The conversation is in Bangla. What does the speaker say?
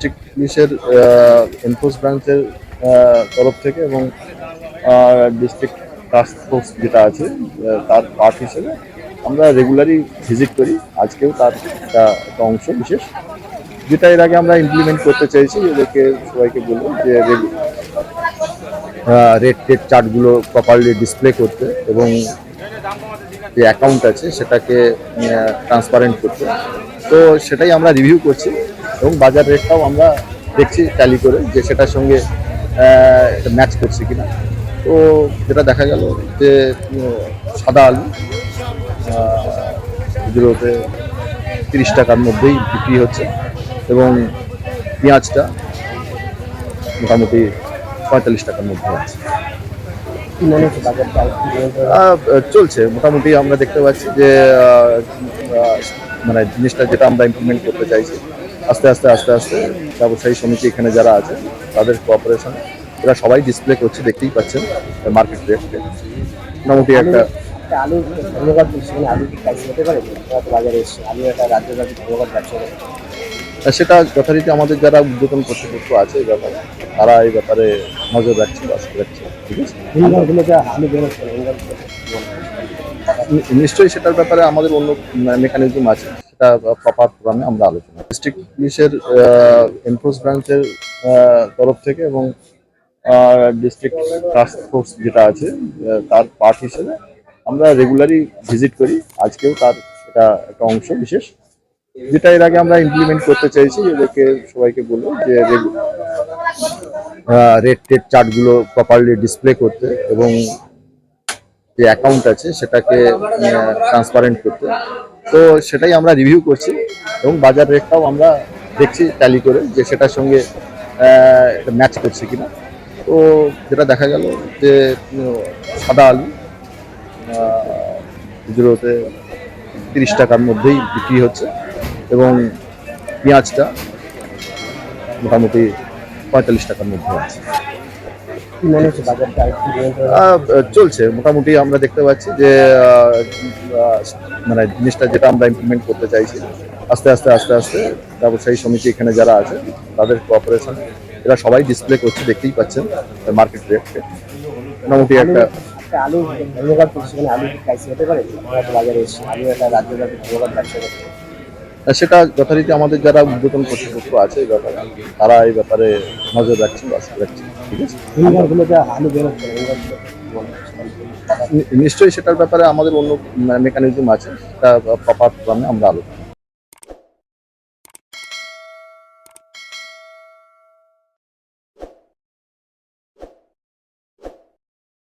ডিস্ট্রিক্ট পুলিশের এনফোর্স ব্রাঞ্চের তরফ থেকে এবং ডিস্ট্রিক্ট টাস্ক ফোর্স যেটা আছে তার পার্ট হিসেবে আমরা রেগুলারই ভিজিট করি। আজকেও তার একটা অংশ বিশেষ, যেটা এর আগে আমরা ইমপ্লিমেন্ট করতে চাইছি এদেরকে সবাইকে বলব যে রেট টেট চার্টগুলো প্রপারলি ডিসপ্লে করতে এবং যে অ্যাকাউন্ট আছে সেটাকে ট্রান্সপারেন্ট করতে। তো সেটাই আমরা রিভিউ করছি। এবং বাজার রেটটাও আমরা দেখছি ট্যালি করে যে সেটার সঙ্গে ম্যাচ করছে কিনা। তো যেটা দেখা গেল যে সাদা আলু এগুলোতে তিরিশ টাকার মধ্যেই বিক্রি হচ্ছে এবং পেঁয়াজটা মোটামুটি পঁয়তাল্লিশ টাকার মধ্যে আছে। চলছে, মোটামুটি আমরা দেখতে পাচ্ছি যে মানে জিনিসটা যেটা আমরা ইমপ্লিমেন্ট করতে চাইছি আস্তে আস্তে আস্তে আস্তে ব্যবসায়ী সমিতি এখানে যারা আছে তাদের কোঅপারেশন এরা সবাই ডিসপ্লে করছে দেখতেই পাচ্ছেন মার্কেট রেটকে মোটামুটি একটা আলু ধন্যবাদ আলু প্রাইস হতে পারে? বাজারে এসছে আলু একটা রাজ্যব্যাপী ধন্যবাদ ব্যবসা করে আর সেটা যথারীতি আমাদের যারা উদ্যোতন কর্তৃপক্ষ আছে এই ব্যাপারে তারা এই ব্যাপারে নজর রাখছে বাস রাখছে ঠিক আছে? নিশ্চয়ই সেটার ব্যাপারে আমাদের অন্য মেকানিজম আছে। সেটা প্রপার প্রোগ্রামে আমরা আলোচনা ডিস্ট্রিক্ট পুলিশের এনফোর্স ব্রাঞ্চের তরফ থেকে এবং ডিস্ট্রিক্ট টাস্ক ফোর্স যেটা আছে তার পার্ট হিসেবে আমরা রেগুলারই ভিজিট করি। আজকেও তার এটা একটা অংশ বিশেষ। যেটা এর আগে আমরা ইমপ্লিমেন্ট করতে চাইছি এদেরকে সবাইকে বলব যে রেট টেট চার্টগুলো প্রপারলি ডিসপ্লে করতে এবং যে অ্যাকাউন্ট আছে, সেটাকে ট্রান্সপারেন্ট করতে। তো সেটাই আমরা রিভিউ করছি এবং বাজার রেটটাও আমরা দেখছি ট্যালি করে যে সেটার সঙ্গে ম্যাচ করছে কিনা। তো যেটা দেখা গেল যে সাদা আলু এগুলোতে তিরিশ টাকার মধ্যেই বিক্রি হচ্ছে এবং পেঁয়াজটা মোটামুটি পঁয়তাল্লিশ টাকার মধ্যে আছে। মনে হচ্ছে বাজারটা চলছে মোটামুটি আমরা দেখতে পাচ্ছি যে মানে জিনিসটা যেটা আমরা ইমপ্লিমেন্ট করতে চাইছি আস্তে আস্তে আস্তে আস্তে ব্যবসায়ী সমিতি এখানে যারা আছে তাদের কোঅপারেশন এরা সবাই ডিসপ্লে করছে দেখতেই পাচ্ছেন মার্কেট রেটকে মোটামুটি একটা আলু ধন্যবাদ আলু কি প্রাইস হতে পারে? বাজারে এসছে আলু একটা রাজ্যব্যাপী ধন্যবাদ ব্যবসা সেটা যথারীতি আমাদের যারা উদ্বোধন কর্তৃপক্ষ আছে এই ব্যাপারে তারা এই ব্যাপারে নজর রাখছে আশা রাখছে ঠিক আছে? নিশ্চয়ই সেটার ব্যাপারে আমাদের অন্য মেকানিজম আছে সেটা প্রপার আমরা আলোচনা